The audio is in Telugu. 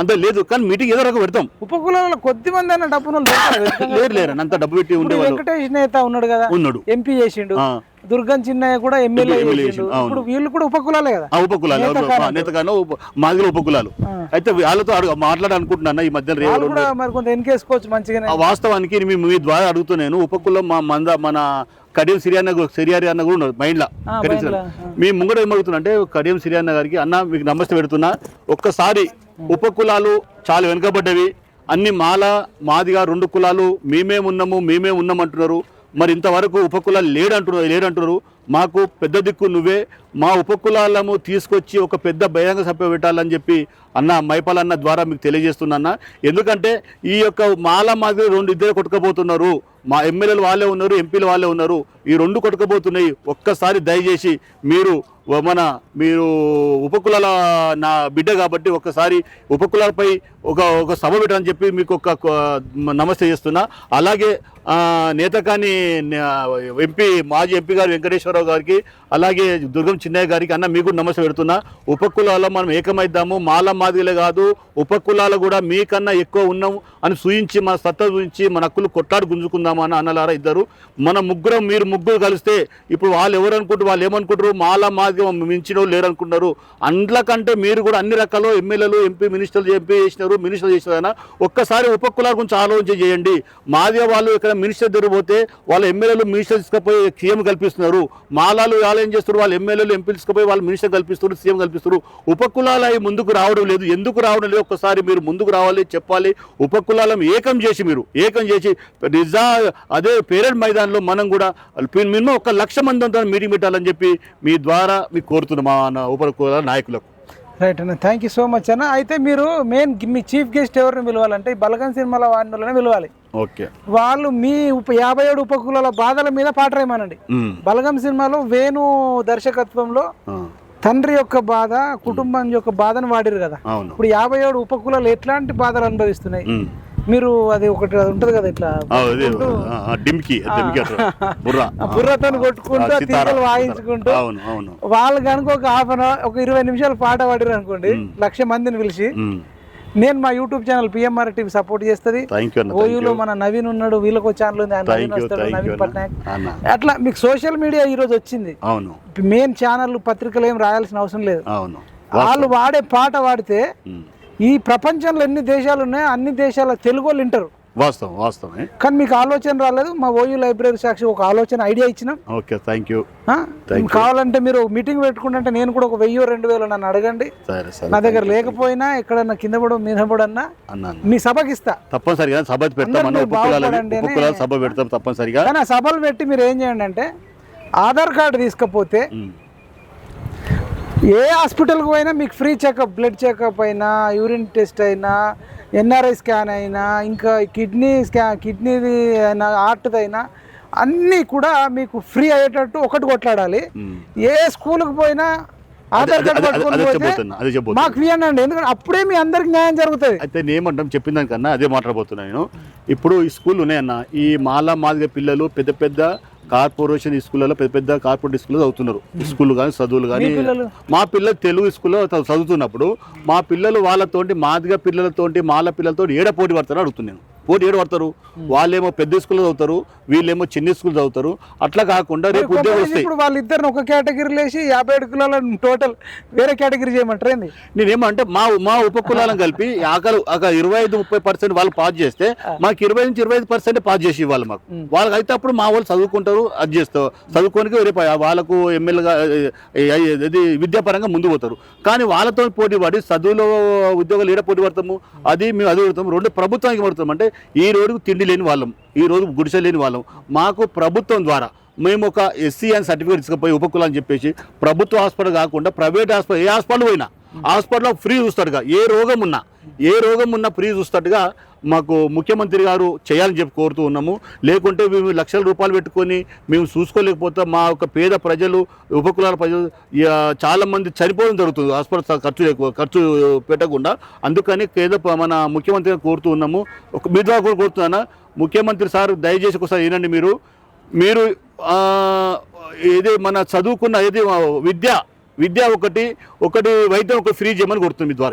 అంత లేదు కానీ మీటింగ్ ఏదో రకం పెడతాం. ఉపకులాలలో కొద్ది మంది అన్న డబ్బును లేరు లేరు అంత డబ్బు పెట్టి ఉండేవాళ్ళు. వెంకటేష్ నేత ఉన్నాడు కదా ఉన్నాడు. ఎంపీ చేసిండు. దుర్గం చిన్నయ్య కూడా ఎమ్మెల్యే. ఇప్పుడు వీళ్ళు కూడా ఉపకులాలే కదా. ఉపకులాలు నేతగానో మాదిగల ఉపకులాలు. అయితే వాళ్ళతో అడుగు మాట్లాడాలనుకుంటున్నా ఈ మధ్య రేవు వాళ్ళు కూడా మరి కొంత ఎన్కేసుకోవచ్చు మంచిగానే. ఆ వాస్తవానికి మీ ద్వారా అడుగుతున్నాను ఉపకులం మా మంద మన కడియం సిరియాన్న సిరియారి అన్న కూడా ఉన్నారు మైండ్లా. కడియం మీ ముంగడ ఏమడుగుతున్నా అంటే కడియం సిరియాన్న గారికి అన్న మీకు నమస్తే పెడుతున్నా. ఒక్కసారి ఉపకులాలు చాలా వెనుకబడ్డవి. అన్ని మాల మాదిగా రెండు కులాలు మేమే ఉన్నాము మేమే ఉన్నాం అంటున్నారు మరి ఇంతవరకు ఉపకులాలు లేడంటున్నారు లేడంటున్నారు మాకు పెద్ద దిక్కు నువ్వే. మా ఉపకులాలము తీసుకొచ్చి ఒక పెద్ద బహిరంగ సభ పెట్టాలని చెప్పి అన్న మైపాల్ అన్న ద్వారా మీకు తెలియజేస్తున్నా ఎందుకంటే ఈ యొక్క మాల మాదిరి రెండు ఇద్దరు కొట్టుకపోతున్నారు. మా ఎమ్మెల్యేలు వాళ్ళే ఉన్నారు ఎంపీలు వాళ్ళే ఉన్నారు. ఈ రెండు కొట్టుకుపోతున్నాయి. ఒక్కసారి దయచేసి మీరు మన మీరు ఉపకులాల నా బిడ్డ కాబట్టి ఒక్కసారి ఉపకులాలపై ఒక ఒక సభ పెట్టని చెప్పి మీకు ఒక నమస్తే చేస్తున్నా. అలాగే ఆ, నేతకాని ఎంపీ మాజీ ఎంపీ గారు వెంకటేశ్వరరావు గారికి అలాగే దుర్గం చిన్నయ్య గారికి అన్న మీకు నమస్తే పెడుతున్నా. ఉపకులాల్లో మనం ఏకమైద్దాము. మాల మాదిరిలే కాదు ఉపకులాలు కూడా మీకన్నా ఎక్కువ ఉన్నాము అని సూచించి మన సత్తా చూపించి మన హక్కులు కొట్లాడు గుంజుకుందామని అని అన్నలారా ఇద్దరు. మన ముగ్గురం మీరు ముగ్గురు కలిస్తే ఇప్పుడు వాళ్ళు ఎవరు అనుకుంటారు వాళ్ళు ఏమనుకుంటారు మాల మాది మించిన వాళ్ళు లేరు అనుకుంటారు అందుకంటే మీరు కూడా అన్ని రకాల ఎమ్మెల్యేలు ఎంపీ మినిస్టర్లు ఎంపీ చేసినారు మినిస్టర్లు చేసినారైనా ఒక్కసారి ఉపకులాల గురించి ఆలోచన చేయండి. మాదిగా వాళ్ళు ఇక్కడ మినిస్టర్ దగ్గర పోతే వాళ్ళ ఎమ్మెల్యేలు మినిస్టర్ తీసుకుపోయి సీఎం కల్పిస్తున్నారు. మాలాలు వాళ్ళు ఏం చేస్తారు వాళ్ళు ఎమ్మెల్యేలు ఎంపీ తీసుకుపోయి వాళ్ళు మినిస్టర్ కల్పిస్తారు సీఎం కల్పిస్తారు ఉపకులాలు అవి ముందుకు రావడం లేదు. ఎందుకు రావడం లేదు? ఒక్కసారి మీరు ముందుకు రావాలి చెప్పాలి. ఉపకులాలను ఏకం చేసి మీరు ఏకం చేసి నిజా అదే పేరెంట్ మైదానంలో మనం కూడా మినిమం ఒక లక్ష మంది అంతా మీటింగ్ పెట్టాలని చెప్పి మీ ద్వారా మీకు కోరుతున్నాం మా ఉపకులాల నాయకులకు. రైట్ అన్న. థ్యాంక్ యూ సో మచ్ అన్న. అయితే మీరు మెయిన్ మీ చీఫ్ గెస్ట్ ఎవరిని పిలవాలంటే ఈ బలగం సినిమాల వాడిని పిలవాలి. ఓకే. వాళ్ళు మీ ఉప యాభై ఏడు ఉపకులాల బాధల మీద పాట రాయమనండి. బలగం సినిమాలో వేణు దర్శకత్వంలో తండ్రి యొక్క బాధ కుటుంబం యొక్క బాధను వాడిరు కదా. ఇప్పుడు యాభై ఏడు ఉపకులాలు ఎట్లాంటి బాధలు అనుభవిస్తున్నాయి. మీరు అది ఒకటి అది ఉంటది కదా ఇట్లా డిమ్కి డిమ్కి. బుర్ర. బుర్రతో కొట్టుకుంటూ. తీగలు వాయించుకుంటూ అవును అవును. వాళ్ళు కనుక ఒక హాఫ్ అన్ అవర్ ఒక ఇరవై నిమిషాలు పాట పాడిరు అనుకోండి లక్ష మందిని పిలిచి నేను మా YouTube channel PMR TV support చేస్తుంది. ఓయూలో మన నవీన్ ఉన్నాడు వీళ్ళకి ఛానల్ ఉంది నవీన్ వస్తాడు పట్నాయక్. అట్లా మీకు సోషల్ మీడియా ఈ రోజు వచ్చింది. అవును. మెయిన్ ఛానల్ పత్రికలు ఏం రాయాల్సిన అవసరం లేదు. అవును. వాళ్ళు వాడే పాట వాడితే. ఈ ప్రపంచంలో ఎన్ని దేశాలు ఉన్నాయో అన్ని దేశాల తెలుగు వాళ్ళు వింటారు. వాస్తవం వాస్తవమే. కానీ మీకు ఆలోచన రాలేదు మా ఓయూ లైబ్రరీ సాక్షి ఒక ఆలోచన ఐడియా ఇచ్చినాం. Okay thank you. కావాలంటే మీరు మీటింగ్ పెట్టుకుంటే నేను కూడా ఒక వెయ్యో రెండు వేలు నన్ను అడగండి. సరే సరే నా దగ్గర లేకపోయినా ఎక్కడన్నా కింద పడో మీద పడన్నా. మీ సభకి ఇస్తా. తప్పనిసరిగా సభ పెడతాం సభ పెడతాం తప్పనిసరిగా. కానీ సభలు పెట్టి మీరు ఏం చేయండి అంటే ఆధార్ కార్డు తీసుకపోతే. ఏ హాస్పిటల్కి పోయినా మీకు ఫ్రీ చెకప్ బ్లడ్ చెకప్ అయినా యూరిన్ టెస్ట్ అయినా ఎన్ఆర్ఐ స్కాన్ అయినా ఇంకా కిడ్నీ స్కా కిడ్నీది అయినా హార్ట్ది అయినా అన్నీ కూడా మీకు ఫ్రీ అయ్యేటట్టు ఒకటి కొట్లాడాలి. ఏ స్కూల్కి పోయినా ఆధార్ కార్డు పట్టుకొని పోతే మాకు ఎందుకంటే అప్పుడే మీ అందరికి న్యాయం జరుగుతుంది. అయితే నేనేమంటాం చెప్పిన దానికన్నా అదే మాట్లాడబోతున్నా నేను. ఇప్పుడు ఈ స్కూల్ ఉన్నాయన్న ఈ మాల మాదిగ పిల్లలు పెద్ద పెద్ద కార్పొరేషన్ స్కూళ్ళలో పెద్ద పెద్ద కార్పొరేట్ స్కూల్లో చదువుతున్నారు. స్కూల్ కానీ చదువులు కానీ మీ పిల్లలు? తెలుగు స్కూల్లో చదువుతున్నప్పుడు మా పిల్లలు వాళ్ళతోటి మాదిగ పిల్లలతోటి మాల పిల్లలతో ఏడ పోటీ పడతారని అడుగుతున్నాను పోటీ ఏడు పడతారు. వాళ్ళేమో పెద్ద స్కూల్లో చదువుతారు వీళ్ళేమో చిన్న స్కూల్ చదువుతారు. అట్లా కాకుండా రేపు వస్తాయి ఇప్పుడు వాళ్ళిద్దరిని ఒక కేటగిరీలో వేసి యాభై ఏడు కిలోల టోటల్ వేరే కేటగిరీ చేయమంటారు ఏంది? నేనేమంటే మా మా ఉపకులాలను కలిపి ఆకలి ఒక ఇరవై ఐదు ముప్పై పర్సెంట్ వాళ్ళు పాస్ చేస్తే మాకు ఇరవై నుంచి ఇరవై ఐదు పర్సెంట్ పాస్ చేసి ఇవ్వాలి మాకు. వాళ్ళకి అయితే అప్పుడు మా వాళ్ళు చదువుకుంటారు అది చేస్తారు. చదువుకోనికి రేపు వాళ్ళకు ఎమ్మెల్యేగా ఇది విద్యాపరంగా ముందు పోతారు. కానీ వాళ్ళతో పోటీ పడి చదువులో ఉద్యోగాలు ఏడ పోటీ పడతాము అది మేము అది పడతాము. రెండు ప్రభుత్వానికి పడతాం అంటే ఈ రోజు తిండి లేని వాళ్ళం ఈ రోజు గుడిసె లేని వాళ్ళం. మాకు ప్రభుత్వం ద్వారా మేము ఒక ఎస్సీ అని సర్టిఫికేట్ తీసుకుపోయి ఉపకులం అని చెప్పేసి ప్రభుత్వ హాస్పిటల్ కాకుండా ప్రైవేట్ హాస్పిటల్ ఏ హాస్పిటల్ పోయినా హాస్పిటల్లో ఫ్రీ చూస్తాడుగా ఏ రోగం ఉన్నా. ఏ రోగం ఉన్నా ఫ్రీ చూస్తట్టుగా మాకు ముఖ్యమంత్రి గారు చేయాలని చెప్పి కోరుతూ ఉన్నాము. లేకుంటే మేము లక్షల రూపాయలు పెట్టుకొని మేము చూసుకోలేకపోతే మా యొక్క పేద ప్రజలు ఉపకులాల ప్రజలు చాలామంది చనిపోవడం జరుగుతుంది. హాస్పిటల్ ఖర్చు ఎక్కువ ఖర్చు పెట్టకుండా. అందుకని కేంద్ర మన ముఖ్యమంత్రి గారు కోరుతూ ఉన్నాము. ఒక మీ ద్వారా కూడా కోరుతున్నాను? ముఖ్యమంత్రి సార్ దయచేసి ఒకసారి వినండి మీరు. మీరు ఏది మన చదువుకున్న ఏది విద్య విద్య ఒకటి ఒకటి వైద్యం ఒకటి ఫ్రీ చేయమని కోరుతుంది మీ ద్వారా.